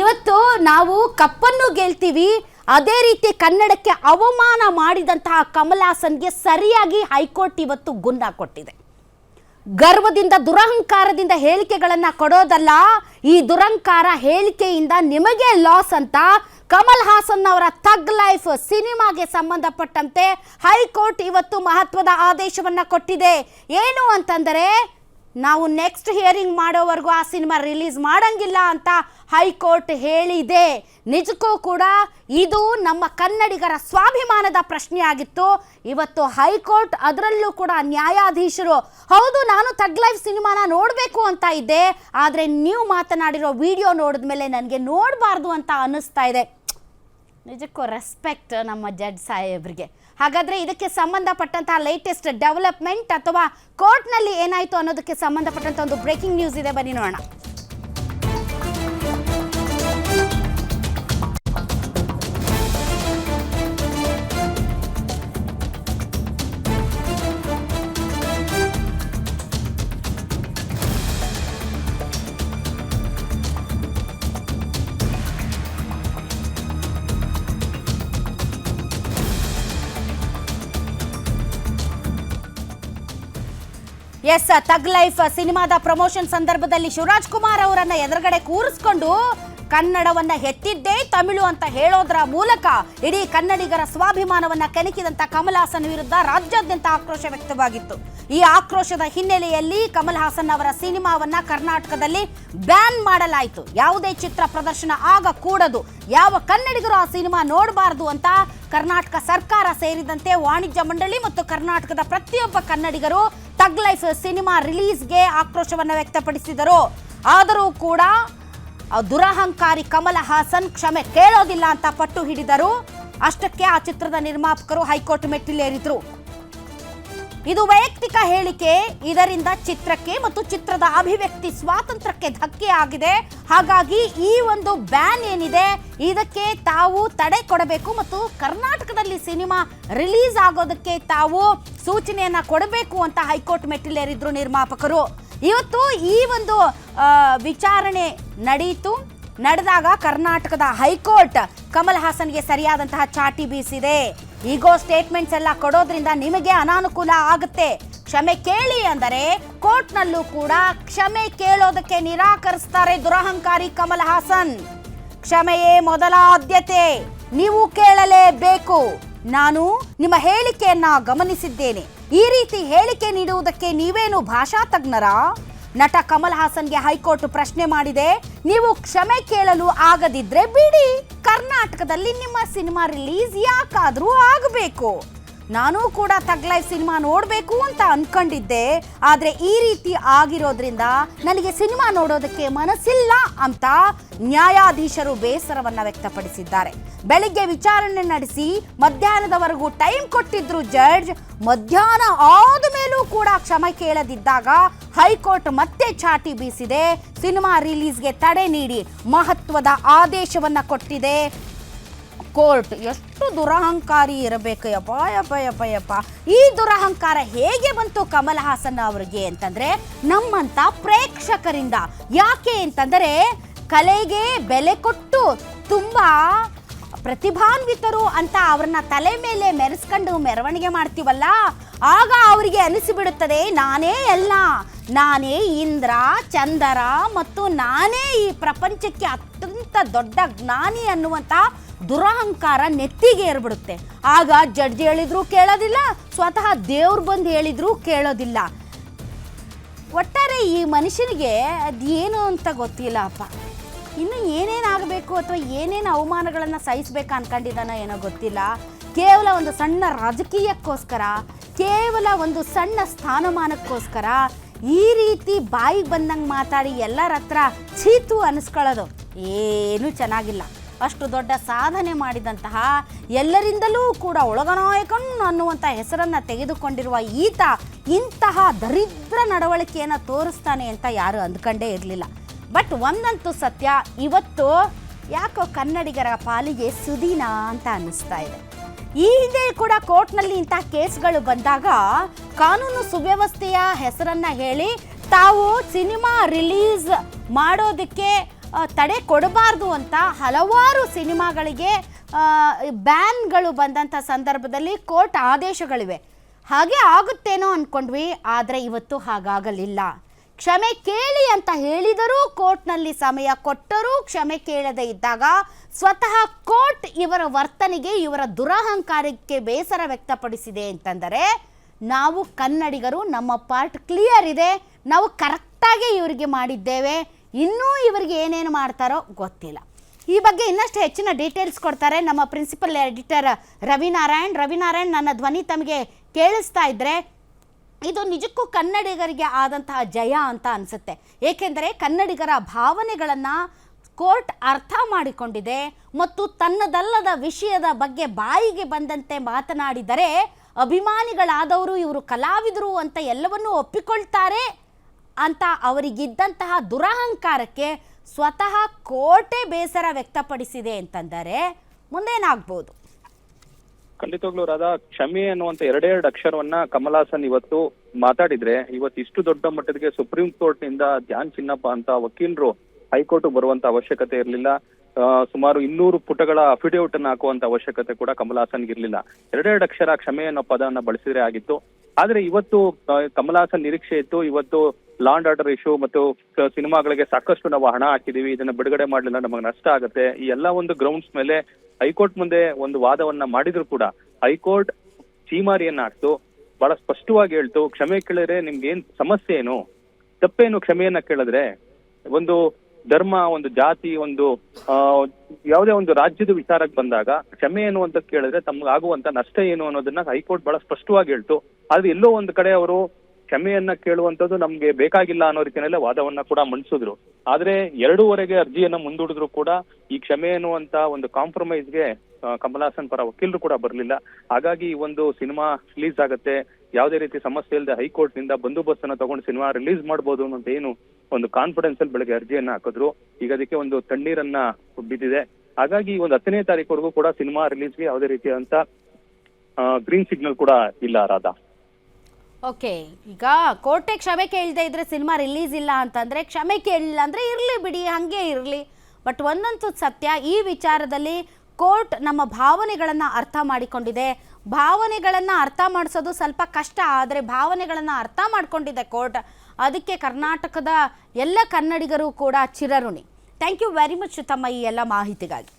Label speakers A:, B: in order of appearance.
A: ಇವತ್ತು ನಾವು ಕಪ್ಪನ್ನು ಗೆಲ್ತೀವಿ. ಅದೇ ರೀತಿ ಕನ್ನಡಕ್ಕೆ ಅವಮಾನ ಮಾಡಿದಂತಹ ಕಮಲ್ ಹಾಸನ್ಗೆ ಸರಿಯಾಗಿ ಹೈಕೋರ್ಟ್ ಇವತ್ತು ಗುನ್ನ ಕೊಟ್ಟಿದೆ. ಗರ್ವದಿಂದ, ದುರಹಂಕಾರದಿಂದ ಹೇಳಿಕೆಗಳನ್ನು ಕೊಡೋದಲ್ಲ, ಈ ದುರಹಂಕಾರ ಹೇಳಿಕೆಯಿಂದ ನಿಮಗೆ ಲಾಸ್ ಅಂತ ಕಮಲ್ ಹಾಸನ್ ಅವರ ಥಗ್ ಲೈಫ್ ಸಿನಿಮಾಗೆ ಸಂಬಂಧಪಟ್ಟಂತೆ ಹೈಕೋರ್ಟ್ ಇವತ್ತು ಮಹತ್ವದ ಆದೇಶವನ್ನ ಕೊಟ್ಟಿದೆ. ಏನು ಅಂತಂದರೆ ನಾವು ನೆಕ್ಸ್ಟ್ ಹಿಯರಿಂಗ್ ಮಾಡೋವರೆಗೂ ಆ ಸಿನಿಮಾ ರಿಲೀಸ್ ಮಾಡಂಗಿಲ್ಲ ಅಂತ ಹೈಕೋರ್ಟ್ ಹೇಳಿದೆ. ನಿಜಕ್ಕೂ ಕೂಡ ಇದು ನಮ್ಮ ಕನ್ನಡಿಗರ ಸ್ವಾಭಿಮಾನದ ಪ್ರಶ್ನೆ ಆಗಿತ್ತು. ಇವತ್ತು ಹೈಕೋರ್ಟ್ ಅದರಲ್ಲೂ ಕೂಡ ನ್ಯಾಯಾಧೀಶರು, ಹೌದು ನಾನು ತಗ್ ಲೈಫ್ ಸಿನಿಮಾನ ನೋಡಬೇಕು ಅಂತ ಇದ್ದೆ, ಆದರೆ ನೀವು ಮಾತನಾಡಿರೋ ವಿಡಿಯೋ ನೋಡಿದ ಮೇಲೆ ನನಗೆ ನೋಡಬಾರ್ದು ಅಂತ ಅನ್ನಿಸ್ತಾ ಇದೆ. ನಿಜಕ್ಕೂ ರೆಸ್ಪೆಕ್ಟ್ ನಮ್ಮ ಜಡ್ಜ್ ಸಾಹೇಬ್ರಿಗೆ. ಹಾಗಾದ್ರೆ ಇದಕ್ಕೆ ಸಂಬಂಧಪಟ್ಟಂತಹ ಲೇಟೆಸ್ಟ್ ಡೆವಲಪ್ಮೆಂಟ್ ಅಥವಾ ಕೋರ್ಟ್ನಲ್ಲಿ ಏನಾಯಿತು ಅನ್ನೋದಕ್ಕೆ ಸಂಬಂಧಪಟ್ಟಂತ ಒಂದು ಬ್ರೇಕಿಂಗ್ ನ್ಯೂಸ್ ಇದೆ. ಬನ್ನಿ ನೋಡೋಣ. ಎಸ್ ತಗ್ ಲೈಫ್ ಸಿನಿಮಾದ ಪ್ರಮೋಷನ್ ಸಂದರ್ಭದಲ್ಲಿ ಶಿವರಾಜ್ ಕುಮಾರ್ ಅವರನ್ನ ಎದುರುಗಡೆ ಕೂರಿಸ್ಕೊಂಡು ಕನ್ನಡವನ್ನ ಹೆತ್ತಿದ್ದೇ ತಮಿಳು ಅಂತ ಹೇಳೋದ್ರ ಮೂಲಕ ಇಡೀ ಕನ್ನಡಿಗರ ಸ್ವಾಭಿಮಾನವನ್ನ ಕೆಣಕಿದಂತ ಕಮಲ್ ಹಾಸನ್ ವಿರುದ್ಧ ರಾಜ್ಯಾದ್ಯಂತ ಆಕ್ರೋಶ ವ್ಯಕ್ತವಾಗಿತ್ತು. ಈ ಆಕ್ರೋಶದ ಹಿನ್ನೆಲೆಯಲ್ಲಿ ಕಮಲ್ ಹಾಸನ್ ಅವರ ಸಿನಿಮಾವನ್ನ ಕರ್ನಾಟಕದಲ್ಲಿ ಬ್ಯಾನ್ ಮಾಡಲಾಯಿತು. ಯಾವುದೇ ಚಿತ್ರ ಪ್ರದರ್ಶನ ಆಗ ಕೂಡದು ಯಾವ ಕನ್ನಡಿಗರು ಆ ಸಿನಿಮಾ ನೋಡಬಾರದು ಅಂತ ಕರ್ನಾಟಕ ಸರ್ಕಾರ ಸೇರಿದಂತೆ ವಾಣಿಜ್ಯ ಮಂಡಳಿ ಮತ್ತು ಕರ್ನಾಟಕದ ಪ್ರತಿಯೊಬ್ಬ ಕನ್ನಡಿಗರು ತಗ್ ಲೈಫ್ ಸಿನಿಮಾ ರಿಲೀಸ್ಗೆ ಆಕ್ರೋಶವನ್ನು ವ್ಯಕ್ತಪಡಿಸಿದರು. ಆದರೂ ಕೂಡ ದುರಹಂಕಾರಿ ಕಮಲ ಹಾಸನ್ ಕ್ಷಮೆ ಕೇಳೋದಿಲ್ಲ ಅಂತ ಪಟ್ಟು ಹಿಡಿದರು. ಅಷ್ಟಕ್ಕೆ ಆ ಚಿತ್ರದ ನಿರ್ಮಾಪಕರು ಹೈಕೋರ್ಟ್ ಮೆಟ್ಟಿಲೇರಿದ್ರು. ಇದು ವೈಯಕ್ತಿಕ ಹೇಳಿಕೆ, ಇದರಿಂದ ಚಿತ್ರಕ್ಕೆ ಮತ್ತು ಚಿತ್ರದ ಅಭಿವ್ಯಕ್ತಿ ಸ್ವಾತಂತ್ರ್ಯಕ್ಕೆ ಧಕ್ಕೆ ಆಗಿದೆ. ಹಾಗಾಗಿ ಈ ಒಂದು ಬ್ಯಾನ್ ಏನಿದೆ, ಇದಕ್ಕೆ ತಾವು ತಡೆ ಕೊಡಬೇಕು ಮತ್ತು ಕರ್ನಾಟಕದಲ್ಲಿ ಸಿನಿಮಾ ರಿಲೀಸ್ ಆಗೋದಕ್ಕೆ ತಾವು ಸೂಚನೆಯನ್ನ ಕೊಡಬೇಕು ಅಂತ ಹೈಕೋರ್ಟ್ ಮೆಟ್ಟಿಲೇರಿದ್ರು ನಿರ್ಮಾಪಕರು. ಇವತ್ತು ಈ ಒಂದು ವಿಚಾರಣೆ ನಡೆಯಿತು ನಡೆದಾಗ ಕರ್ನಾಟಕದ ಹೈಕೋರ್ಟ್ ಕಮಲ್ ಹಾಸನ್ಗೆ ಸರಿಯಾದಂತಹ ಚಾಟಿ ಬೀಸಿದೆ. ಈಗೋ ಸ್ಟೇಟ್ಮೆಂಟ್ಸ್ ಎಲ್ಲ ಕೊಡೋದ್ರಿಂದ ನಿಮಗೆ ಅನಾನುಕೂಲ ಆಗುತ್ತೆ. ಕ್ಷಮೆ ಕೇಳಿ ಅಂದರೆ ಕೋರ್ಟ್ನಲ್ಲೂ ಕೂಡ ಕ್ಷಮೆ ಕೇಳೋದಕ್ಕೆ ನಿರಾಕರಿಸ್ತಾರೆ ದುರಹಂಕಾರಿ ಕಮಲ್ ಹಾಸನ್. ಕ್ಷಮೆಯೇ ಮೊದಲ ಆದ್ಯತೆ. ನೀವು ಕೇಳಲೇಬೇಕು. ನಾನು ನಿಮ್ಮ ಹೇಳಿಕೆಯನ್ನ ಗಮನಿಸಿದ್ದೇನೆ. ಈ ರೀತಿ ಹೇಳಿಕೆ ನೀಡುವುದಕ್ಕೆ ನೀವೇನು ಭಾಷಾ ತಜ್ಞರ? ನಟ ಕಮಲ್ ಹಾಸನ್ಗೆ ಹೈಕೋರ್ಟ್ ಪ್ರಶ್ನೆ ಮಾಡಿದೆ. ನೀವು ಕ್ಷಮೆ ಕೇಳಲು ಆಗದಿದ್ರೆ ಬಿಡಿ. ಕರ್ನಾಟಕದಲ್ಲಿ ನಿಮ್ಮ ಸಿನಿಮಾ ರಿಲೀಸ್ ಯಾಕಾದ್ರೂ ಆಗಬೇಕು. ನಾನು ಕೂಡ ತಗ್ ಲೈಫ್ ಸಿನಿಮಾ ನೋಡಬೇಕು ಅಂತ ಅನ್ಕೊಂಡಿದ್ದೆ. ಆದರೆ ಈ ರೀತಿ ಆಗಿರೋದ್ರಿಂದ ನನಗೆ ಸಿನಿಮಾ ನೋಡೋದಕ್ಕೆ ಮನಸ್ಸಿಲ್ಲ ಅಂತ ನ್ಯಾಯಾಧೀಶರು ಬೇಸರವನ್ನು ವ್ಯಕ್ತಪಡಿಸಿದ್ದಾರೆ. ಬೆಳಿಗ್ಗೆ ವಿಚಾರಣೆ ನಡೆಸಿ ಮಧ್ಯಾಹ್ನದವರೆಗೂ ಟೈಮ್ ಕೊಟ್ಟಿದ್ರು ಜಡ್ಜ್. ಮಧ್ಯಾಹ್ನ ಆದ ಮೇಲೂ ಕೂಡ ಕ್ಷಮೆ ಕೇಳದಿದ್ದಾಗ ಹೈಕೋರ್ಟ್ ಮತ್ತೆ ಚಾಟಿ ಬೀಸಿದೆ. ಸಿನಿಮಾ ರಿಲೀಸ್ಗೆ ತಡೆ ನೀಡಿ ಮಹತ್ವದ ಆದೇಶವನ್ನ ಕೊಟ್ಟಿದೆ. ಕೋರ್ಟ್. ಎಷ್ಟು ದುರಹಂಕಾರಿ ಇರಬೇಕು ಯಪ್ಪ ಯಪ್ಪ ಯಪ್ಪ ಯಪ್ಪ. ಈ ದುರಹಂಕಾರ ಹೇಗೆ ಬಂತು ಕಮಲ್ ಹಾಸನ್ ಅವರಿಗೆ ಅಂತಂದ್ರೆ, ನಮ್ಮಂತ ಪ್ರೇಕ್ಷಕರಿಂದ. ಯಾಕೆ ಅಂತಂದರೆ, ಕಲೆಗೆ ಬೆಲೆ ಕೊಟ್ಟು ತುಂಬಾ ಪ್ರತಿಭಾನ್ವಿತರು ಅಂತ ಅವ್ರನ್ನ ತಲೆ ಮೇಲೆ ಮೆರೆಸ್ಕೊಂಡು ಮೆರವಣಿಗೆ ಮಾಡ್ತೀವಲ್ಲ, ಆಗ ಅವರಿಗೆ ಅನಿಸಿಬಿಡುತ್ತದೆ, ನಾನೇ ಎಲ್ಲ ನಾನೇ ಇಂದ್ರ, ಚಂದರ ಮತ್ತು ನಾನೇ ಈ ಪ್ರಪಂಚಕ್ಕೆ ಅತ್ಯಂತ ದೊಡ್ಡ ಜ್ಞಾನಿ ಅನ್ನುವಂಥ ದುರಹಂಕಾರ ನೆತ್ತಿಗೆ ಏರ್ಬಿಡುತ್ತೆ. ಆಗ ಜಡ್ಜ್ ಹೇಳಿದ್ರು ಕೇಳೋದಿಲ್ಲ, ಸ್ವತಃ ದೇವ್ರು ಬಂದು ಹೇಳಿದ್ರು ಕೇಳೋದಿಲ್ಲ. ಒಟ್ಟಾರೆ ಈ ಮನುಷ್ಯನಿಗೆ ಅದೇನು ಅಂತ ಗೊತ್ತಿಲ್ಲ ಅಪ್ಪ. ಇನ್ನು ಏನೇನಾಗಬೇಕು ಅಥವಾ ಏನೇನು ಅವಮಾನಗಳನ್ನು ಸಹಿಸ್ಬೇಕು ಅನ್ಕೊಂಡಿದ್ದಾನೋ ಏನೋ ಗೊತ್ತಿಲ್ಲ. ಕೇವಲ ಒಂದು ಸಣ್ಣ ರಾಜಕೀಯಕ್ಕೋಸ್ಕರ, ಕೇವಲ ಒಂದು ಸಣ್ಣ ಸ್ಥಾನಮಾನಕ್ಕೋಸ್ಕರ ಈ ರೀತಿ ಬಾಯಿಗೆ ಬಂದಂಗೆ ಮಾತಾಡಿ ಎಲ್ಲರ ಹತ್ರ ಚೀತು ಅನಿಸ್ಕೊಳ್ಳೋದು. ಏನೂ ಚೆನ್ನಾಗಿಲ್ಲ. ಅಷ್ಟು ದೊಡ್ಡ ಸಾಧನೆ ಮಾಡಿದಂತಹ ಎಲ್ಲರಿಂದಲೂ ಕೂಡ ಒಳಗನಾಯಕನ್ ಅನ್ನುವಂಥ ಹೆಸರನ್ನು ತೆಗೆದುಕೊಂಡಿರುವ ಈತ ಇಂತಹ ದರಿದ್ರ ನಡವಳಿಕೆಯನ್ನು ತೋರಿಸ್ತಾನೆ ಅಂತ ಯಾರು ಅಂದ್ಕೊಂಡೇ ಇರಲಿಲ್ಲ. ಬಟ್ ಒಂದಂತೂ ಸತ್ಯ, ಇವತ್ತು ಯಾಕೋ ಕನ್ನಡಿಗರ ಪಾಲಿಗೆ ಸುದೀನ ಅಂತ ಅನ್ನಿಸ್ತಾ ಇದೆ. ಈ ಹಿಂದೆ ಕೂಡ ಕೋರ್ಟ್ನಲ್ಲಿ ಇಂತಹ ಕೇಸ್ಗಳು ಬಂದಾಗ ಕಾನೂನು ಸುವ್ಯವಸ್ಥೆಯ ಹೆಸರನ್ನು ಹೇಳಿ ತಾವು ಸಿನಿಮಾ ರಿಲೀಸ್ ಮಾಡೋದಕ್ಕೆ ತಡೆ ಕೊಡಬಾರ್ದು ಅಂತ ಹಲವಾರು ಸಿನಿಮಾಗಳಿಗೆ ಬ್ಯಾನ್ಗಳು ಬಂದಂಥ ಸಂದರ್ಭದಲ್ಲಿ ಕೋರ್ಟ್ ಆದೇಶಗಳಿವೆ. ಹಾಗೆ ಆಗುತ್ತೇನೋ ಅಂದ್ಕೊಂಡ್ವಿ ಆದರೆ ಇವತ್ತು ಹಾಗಾಗಲಿಲ್ಲ. ಕ್ಷಮೆ ಕೇಳಿ ಅಂತ ಹೇಳಿದರೂ ಕೋರ್ಟ್ನಲ್ಲಿ ಸಮಯ ಕೊಟ್ಟರೂ ಕ್ಷಮೆ ಕೇಳದೆ ಇದ್ದಾಗ ಸ್ವತಃ ಕೋರ್ಟ್ ಇವರ ವರ್ತನೆಗೆ, ಇವರ ದುರಹಂಕಾರಕ್ಕೆ ಬೇಸರ ವ್ಯಕ್ತಪಡಿಸಿದೆ ಅಂತಂದರೆ, ನಾವು ಕನ್ನಡಿಗರು, ನಮ್ಮ ಪಾರ್ಟ್ ಕ್ಲಿಯರ್ ಇದೆ, ನಾವು ಕರೆಕ್ಟಾಗಿ ಇವರಿಗೆ ಮಾಡಿದ್ದೇವೆ ಇನ್ನೂ ಇವರಿಗೆ ಏನೇನು ಮಾಡ್ತಾರೋ ಗೊತ್ತಿಲ್ಲ. ಈ ಬಗ್ಗೆ ಇನ್ನಷ್ಟು ಹೆಚ್ಚಿನ ಡೀಟೇಲ್ಸ್ ಕೊಡ್ತಾರೆ ನಮ್ಮ ಪ್ರಿನ್ಸಿಪಲ್ ಎಡಿಟರ್ ರವಿನಾರಾಯಣ್. ರವಿನಾರಾಯಣ್ ನನ್ನ ಧ್ವನಿ ತಮಗೆ ಕೇಳಿಸ್ತಾ ಇದ್ದರೆ ಇದು ನಿಜಕ್ಕೂ ಕನ್ನಡಿಗರಿಗೆ ಆದಂತಹ ಜಯ ಅಂತ ಅನಿಸುತ್ತೆ. ಏಕೆಂದರೆ ಕನ್ನಡಿಗರ ಭಾವನೆಗಳನ್ನು ಕೋರ್ಟ್ ಅರ್ಥ ಮಾಡಿಕೊಂಡಿದೆ ಮತ್ತು ತನ್ನದಲ್ಲದ ವಿಷಯದ ಬಗ್ಗೆ ಬಾಯಿಗೆ ಬಂದಂತೆ ಮಾತನಾಡಿದರೆ, ಅಭಿಮಾನಿಗಳಾದವರು ಇವರು ಕಲಾವಿದರು ಅಂತ ಎಲ್ಲವನ್ನೂ ಒಪ್ಪಿಕೊಳ್ತಾರೆ. ಅಂತ ಅವರಿಗಿದ್ದಂತಹ ದುರಹಂಕಾರಕ್ಕೆ ಸ್ವತಃ ಕೋಟೆ ಬೇಸರ ವ್ಯಕ್ತಪಡಿಸಿದೆ ಅಂತಂದರೆ ಮುಂದೇನಾಗ್ಬೋದು?
B: ಖಂಡಿತವಾಗ್ಲೂ ರಾಧಾ, ಕ್ಷಮೆ ಅನ್ನುವಂತ ಎರಡೆರಡು ಅಕ್ಷರವನ್ನ ಕಮಲಾಸನ್ ಇವತ್ತು ಮಾತಾಡಿದ್ರೆ, ಇವತ್ತು ಇಷ್ಟು ದೊಡ್ಡ ಮಟ್ಟಕ್ಕೆ ಸುಪ್ರೀಂ ಕೋರ್ಟ್ನಿಂದ ಧ್ಯಾನ್ ಚಿನ್ನಪ್ಪ ಅಂತ ವಕೀಲರು ಹೈಕೋರ್ಟ್ ಬರುವಂತ ಅವಶ್ಯಕತೆ ಇರಲಿಲ್ಲ. ಸುಮಾರು ಇನ್ನೂರು ಪುಟಗಳ ಅಫಿಡೇವಿಟ್ ಅನ್ನ ಹಾಕುವಂತ ಅವಶ್ಯಕತೆ ಕೂಡ ಕಮಲ್ ಹಾಸನ್ಗೆ ಇರಲಿಲ್ಲ. ಎರಡೆರಡು ಅಕ್ಷರ ಕ್ಷಮೆ ಅನ್ನೋ ಪದವನ್ನ ಬಳಸಿದ್ರೆ ಆಗಿತ್ತು. ಆದ್ರೆ ಇವತ್ತು ಕಮಲಾಸನ್ ನಿರೀಕ್ಷೆ ಇತ್ತು. ಇವತ್ತು ಲಾಂಡ್ ಆರ್ಡರ್ ಇಶ್ಯೂ ಮತ್ತು ಸಿನಿಮಾಗಳಿಗೆ ಸಾಕಷ್ಟು ನಾವು ಹಣ ಹಾಕಿದೀವಿ ಇದನ್ನ ಬಿಡುಗಡೆ ಮಾಡಲಿಲ್ಲ ನಮಗೆ ನಷ್ಟ ಆಗುತ್ತೆ. ಈ ಎಲ್ಲಾ ಒಂದು ಗ್ರೌಂಡ್ಸ್ ಮೇಲೆ ಹೈಕೋರ್ಟ್ ಮುಂದೆ ಒಂದು ವಾದವನ್ನ ಮಾಡಿದ್ರು ಕೂಡ ಹೈಕೋರ್ಟ್ ಚೀಮಾರಿಯನ್ನ ಹಾಕ್ತು ಬಹಳ ಸ್ಪಷ್ಟವಾಗಿ ಹೇಳ್ತು ಕ್ಷಮೆ ಕೇಳಿದ್ರೆ ನಿಮ್ಗೆ ಏನ್ ಸಮಸ್ಯೆ ಏನು? ತಪ್ಪೇನು ಕ್ಷಮೆಯನ್ನ ಕೇಳಿದ್ರೆ? ಒಂದು ಧರ್ಮ ಒಂದು ಜಾತಿ ಒಂದು ಆ, ಯಾವುದೇ ಒಂದು ರಾಜ್ಯದ ವಿಚಾರಕ್ಕೆ ಬಂದಾಗ ಕ್ಷಮೆ ಏನು ಅಂತ ಕೇಳಿದ್ರೆ ತಮ್ಗೆ ಆಗುವಂತ ನಷ್ಟ ಏನು ಅನ್ನೋದನ್ನ ಹೈಕೋರ್ಟ್ ಬಹಳ ಸ್ಪಷ್ಟವಾಗಿ ಹೇಳ್ತು. ಆದ್ರೆ ಎಲ್ಲೋ ಒಂದು ಕಡೆ ಅವರು ಕ್ಷಮೆಯನ್ನ ಕೇಳುವಂತದ್ದು ನಮ್ಗೆ ಬೇಕಾಗಿಲ್ಲ ಅನ್ನೋ ರೀತಿಯಲ್ಲೇ ವಾದವನ್ನ ಕೂಡ ಮಂಡಿಸಿದ್ರು. ಆದ್ರೆ ಎರಡೂವರೆಗೆ ಅರ್ಜಿಯನ್ನ ಮುಂದೂಡಿದ್ರು ಕೂಡ ಈ ಕ್ಷಮೆ ಅನ್ನುವಂತ ಒಂದು ಕಾಂಪ್ರಮೈಸ್ಗೆ ಕಮಲ್ ಹಾಸನ್ ಪರ ವಕೀಲರು ಕೂಡ ಬರಲಿಲ್ಲ. ಹಾಗಾಗಿ ಈ ಒಂದು ಸಿನಿಮಾ ರಿಲೀಸ್ ಆಗತ್ತೆ, ಯಾವುದೇ ರೀತಿ ಸಮಸ್ಯೆ ಇಲ್ಲದೆ ಹೈಕೋರ್ಟ್ನಿಂದ ಬಂದೋಬಸ್ತ್ ಅನ್ನ ತಗೊಂಡು ಸಿನಿಮಾ ರಿಲೀಸ್ ಮಾಡಬಹುದು ಅನ್ನೋಂತ ಏನು ಒಂದು ಕಾನ್ಫಿಡೆನ್ಸ್ ಅಲ್ಲಿ ಬೆಳಗ್ಗೆ ಅರ್ಜಿಯನ್ನ ಹಾಕಿದ್ರು. ಈಗ ಅದಕ್ಕೆ ಒಂದು ತಣ್ಣೀರನ್ನ ಬಿದ್ದಿದೆ. ಹಾಗಾಗಿ ಒಂದು ಹತ್ತನೇ ತಾರೀಕುವರೆಗೂ ಕೂಡ ಸಿನಿಮಾ ರಿಲೀಸ್ಗೆ ಯಾವುದೇ ರೀತಿಯಾದಂತ ಗ್ರೀನ್ ಸಿಗ್ನಲ್ ಕೂಡ ಇಲ್ಲ ರಾಧಾ.
A: ಓಕೆ, ಈಗ ಕೋರ್ಟೆ ಕ್ಷಮೆ ಕೇಳದೆ ಇದ್ರೆ ಸಿನಿಮಾ ರಿಲೀಸ್ ಇಲ್ಲ ಅಂತಂದರೆ ಕ್ಷಮೆ ಕೇಳಿಲ್ಲ ಅಂದರೆ ಇರಲಿ ಬಿಡಿ, ಹಾಗೆ ಇರಲಿ. ಬಟ್ ಒಂದಂತೂ ಸತ್ಯ, ಈ ವಿಚಾರದಲ್ಲಿ ಕೋರ್ಟ್ ನಮ್ಮ ಭಾವನೆಗಳನ್ನು ಅರ್ಥ ಮಾಡಿಕೊಂಡಿದೆ. ಭಾವನೆಗಳನ್ನು ಅರ್ಥ ಮಾಡಿಸೋದು ಸ್ವಲ್ಪ ಕಷ್ಟ, ಆದರೆ ಭಾವನೆಗಳನ್ನು ಅರ್ಥ ಮಾಡಿಕೊಂಡಿದೆ ಕೋರ್ಟ್. ಅದಕ್ಕೆ ಕರ್ನಾಟಕದ ಎಲ್ಲ ಕನ್ನಡಿಗರು ಕೂಡ ಚಿರಋಣಿ. ಥ್ಯಾಂಕ್ ಯು ವೆರಿ ಮಚ್ ತಮ್ಮ ಈ ಎಲ್ಲ ಮಾಹಿತಿಗಾಗಿ.